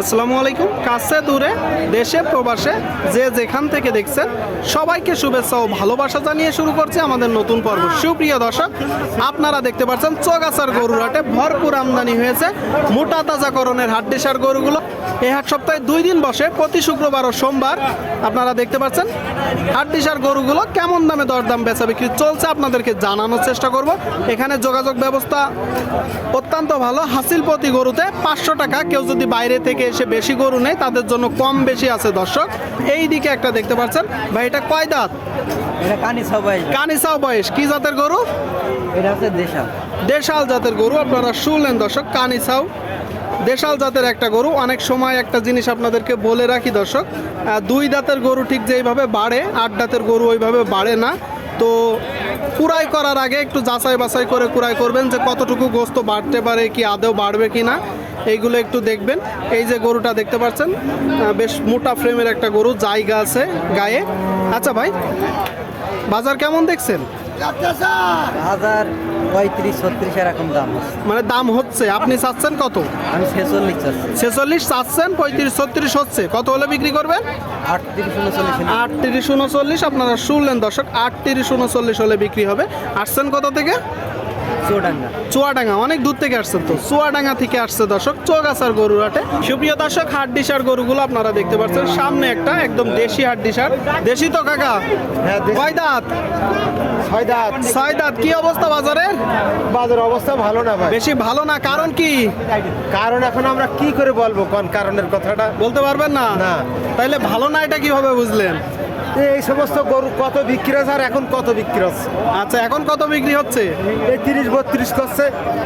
আসসালামু আলাইকুম। কাছে দূরে, দেশে, প্রবাসে, যে যেখান থেকে দেখছেন, সবাইকে শুভেচ্ছা ও ভালোবাসা জানিয়ে শুরু করছে আমাদের নতুন পর্ব। সুপ্রিয় দর্শক, আপনারা দেখতে পাচ্ছেন, চগাছার গরুর হাটে ভরপুর আমদানি হয়েছে মোটা তাজাকরণের হাড্ডিসার গরুগুলো। এই হাট সপ্তাহে দুই দিন বসে, প্রতি শুক্রবার ও সোমবার আপনারা দেখতে পাচ্ছেন হাড্ডিসার গরুগুলো কেমন দামে দরদাম বেচা বিক্রি চলছে আপনাদেরকে জানানোর চেষ্টা করব। এখানে যোগাযোগ ব্যবস্থা অত্যন্ত ভালো। হাসিল প্রতি গরুতে পাঁচশো টাকা, কেউ যদি বাইরে থেকে এসে বেশি গরু নেই তাদের জন্য কম বেশি আছে দর্শক। এই দিকে একটা দেখতে পাচ্ছেন। ভাই এটা কয় দাঁত? কানিসাও বয়স। কি জাতের গরু? এটা হচ্ছে দেশাল। দেশাল জাতের গরু। আপনারা শুনলেন দর্শক কানিসাও দেশাল জাতের একটা গরু। অনেক সময় একটা জিনিস আপনাদেরকে বলে রাখি দর্শক দুই দাঁতের গরু ঠিক যেইভাবে বাড়ে আট দাঁতের গরু ওইভাবে বাড়ে না। তো কুড়াই করার আগে একটু যাচাই বাছাই করে কুড়াই করবেন যে কতটুকু গোস্ত বাড়তে পারে কি আদেও বাড়বে কি না, এইগুলো একটু দেখবেন। এই যে গরুটা দেখতে পাচ্ছেন বেশ মোটা ফ্রেমের একটা গরু, জায়গা আছে গায়ে। আচ্ছা ভাই, বাজার কেমন দেখছেন? হাজার পঁয়ত্রিশ ছত্রিশ এরকম দাম মানে দাম হচ্ছে আপনি চাচ্ছেন কত? আমি ছেচল্লিশ চাচ্ছি। ছেচল্লিশ চাচ্ছেন পঁয়ত্রিশ ছত্রিশ হচ্ছে। কত হলে বিক্রি করবেন? আটত্রিশ উনচল্লিশ আটত্রিশ উনচল্লিশ আপনারা শুনলেন দর্শক আটত্রিশ উনচল্লিশ হলে বিক্রি হবে। আসছেন কত থেকে? চুয়াডাঙ্গা। অনেক দূর থেকে আসছেন তো। চুয়াডাঙ্গা থেকে আসছে দর্শক চৌগাছার গরুর হাটে সুপ্রিয় দর্শক হাড্ডিসার গরুগুলো আপনারা দেখতে পাচ্ছেন। সামনে একটা একদম দেশি হাড্ডিসার। দেশি তো কাকা? হ্যাঁ। কয় দাঁত ছয় দাঁত ছয় দাঁত কি অবস্থা বাজারের? বাজার অবস্থা ভালো না ভাই। বেশি ভালো না কারণ কি? কারণ এখন আমরা কি করে বলব কোন কারণের কথাটা? বলতে পারবেন না? না। তাইলে ভালো না এটা কীভাবে বুঝলেন? এই সমস্ত গরু কত বিক্রি হচ্ছে আর এখন কত বিক্রি হচ্ছে? আচ্ছা এখন কত বিক্রি হচ্ছে? এই তিরিশ বত্রিশ করছে।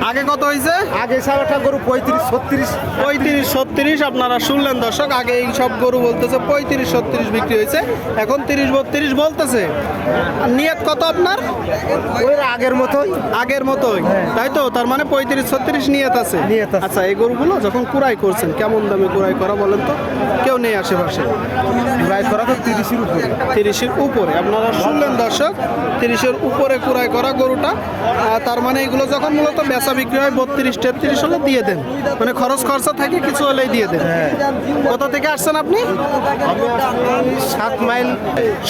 আগে কত হয়েছে? আগে সব একটা গরু পঁয়ত্রিশ ছত্রিশ। পঁয়ত্রিশ ছত্রিশ আপনারা শুনলেন দর্শক আগে এই সব গরু বলতেছে পঁয়ত্রিশ ছত্রিশ বিক্রি হয়েছে এখন তিরিশ বত্রিশ বলতেছে। আর নিয়ত কত আপনার? ওই আগের মতোই। আগের মতোই। তাই তো? তার মানে পঁয়ত্রিশ ছত্রিশ নিয়ত আছে। নিয়ত আচ্ছা এই গরুগুলো যখন কুড়াই করছেন কেমন দামে কুড়াই করা বলেন তো? কেউ নেই আশেপাশে। কুড়াই করা তো তিরিশের উপরে। তিরিশের উপরে। আপনারা শুনলেন দর্শক তিরিশের উপরে কুড়াই করা গরুটা। তার মানে এগুলো যখন মূলত বেচা বিক্রি হয় বত্রিশ তেত্রিশ হলে দিয়ে দেন। মানে খরচ খরচা থাকে কিছু হলেই দিয়ে দেন। কোথা থেকে আসছেন আপনি? সাত মাইল।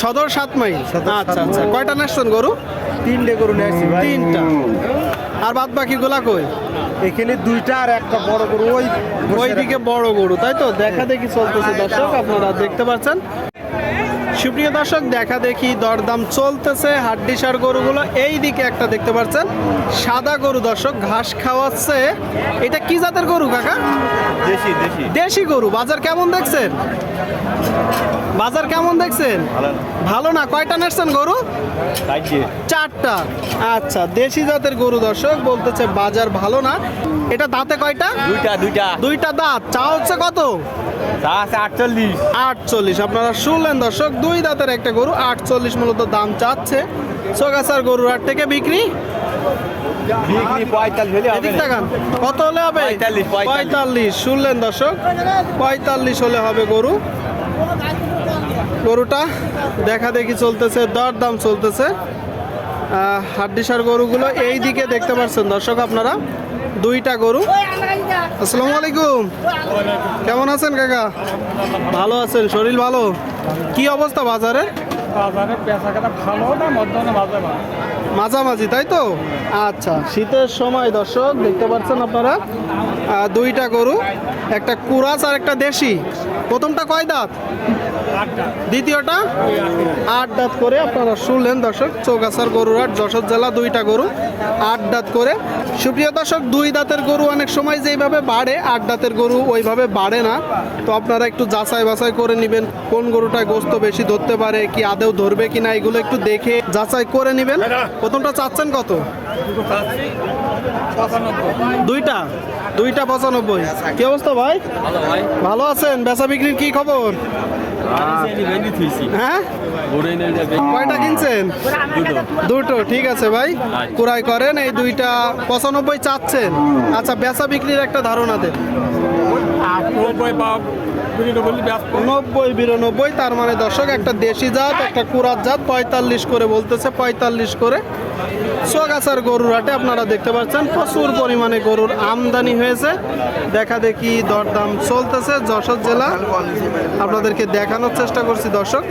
সদর সাত মাইল। আচ্ছা আচ্ছা। কয়টা নেসছেন গরু? তিনটে গরু নিয়ে তিনটা। আর বাদ বাকি গুলা কই? এখানে দুইটা আর একটা বড় গরু ওই ওইদিকে বড় গরু তাই তো? দেখা দেখি চলতেছে দর্শক আপনারা দেখতে পাচ্ছেন। সুপ্রিয় দর্শক দেখা দেখি দরদাম চলতেছে। হাড্ডিসার গরুগুলো এই দিকে একটা দেখতে পাচ্ছেন। সাদা গরু দর্শক ঘাস খাওয়াচ্ছে। এটা কি জাতের গরু কাকা? দেশি দেশি। দেশি গরু। বাজার কেমন দেখছেন? বাজার কেমন দেখছেন? ভালো। না? কয়টা নেসছেন গরু? চারটা। আচ্ছা দেশি জাতের গরু দর্শক বলতেছে বাজার ভালো না। এটা দাঁতে কয়টা? দুইটা দুইটা। দুইটা দাঁত। চা হচ্ছে কত? আটচল্লিশ। আটচল্লিশ। আপনারা শুনলেন দর্শক দুই দাঁতের একটা গরু আটচল্লিশ মূলত দাম চাচ্ছে। সোগাছার গরুর হাট থেকে বিক্রি? কত হলে হবে? পঁয়তাল্লিশ, শুনলেন দর্শক পঁয়তাল্লিশ হলে হবে গরু। গরুটা দেখা দেখি চলতেছে দর দাম চলতেছে হাড্ডিসার গরুগুলো এই দিকে দেখতে পাচ্ছেন দর্শক আপনারা। দুইটা গরু। আসসালামু আলাইকুম। কেমন আছেন কাকা? ভালো আছেন, শরীর ভালো? কি অবস্থা বাজারে বাজারে কেনা ভালো না, মধ্যমে মাঝে মাঝামাঝি, তাই তো? আচ্ছা শীতের সময় দর্শক, দেখতে পাচ্ছেন আপনারা দুইটা গরু, একটা কুরাস আর একটা দেশি। প্রথমটা কয় দাঁত? দ্বিতীয়টা? আট দাঁত করে আপনারা শুনলেন দর্শক, চৌগাছার গরুর যশোর জেলা দুইটা গরু, আট দাঁত করে। সুপ্রিয় দর্শক, দুই দাঁতের গরু অনেক সময় যেইভাবে বাড়ে, আট দাঁতের গরু ওইভাবে বাড়ে না। তো আপনারা একটু যাচাই বাছাই করে নেবেন, কোন গরুটায় গোস্ত বেশি ধরতে পারে, কি আদেও ধরবে কি না এগুলো একটু দেখে যাচাই করে নেবেন। প্রথমটা চাচ্ছেন কত? দুইটা? দুইটা পঁচানব্বই। কি অবস্থা ভাই? ভালো আছেন? বেচা বিক্রির কি খবর? হ্যাঁ? কয়টা কিনছেন? দুটো। ঠিক আছে ভাই। কুড়াই করেন এই দুইটা পঁচানব্বই চাচ্ছেন। আচ্ছা বেচা বিক্রির একটা ধারণা দেন। নব্বই, বিরানব্বই, তার মানে দর্শক, একটা দেশি জাত, একটা কুরাত জাত, পঁয়তাল্লিশ করে বলতেছে, পঁয়তাল্লিশ করে। সোগাছার গরুর হাটে আপনারা দেখতে পাচ্ছেন, প্রচুর পরিমাণে গরুর আমদানি হয়েছে। দেখা দেখি দরদাম চলতেছে, যশোর জেলা। আপনাদেরকে দেখানোর চেষ্টা করছি, দর্শক।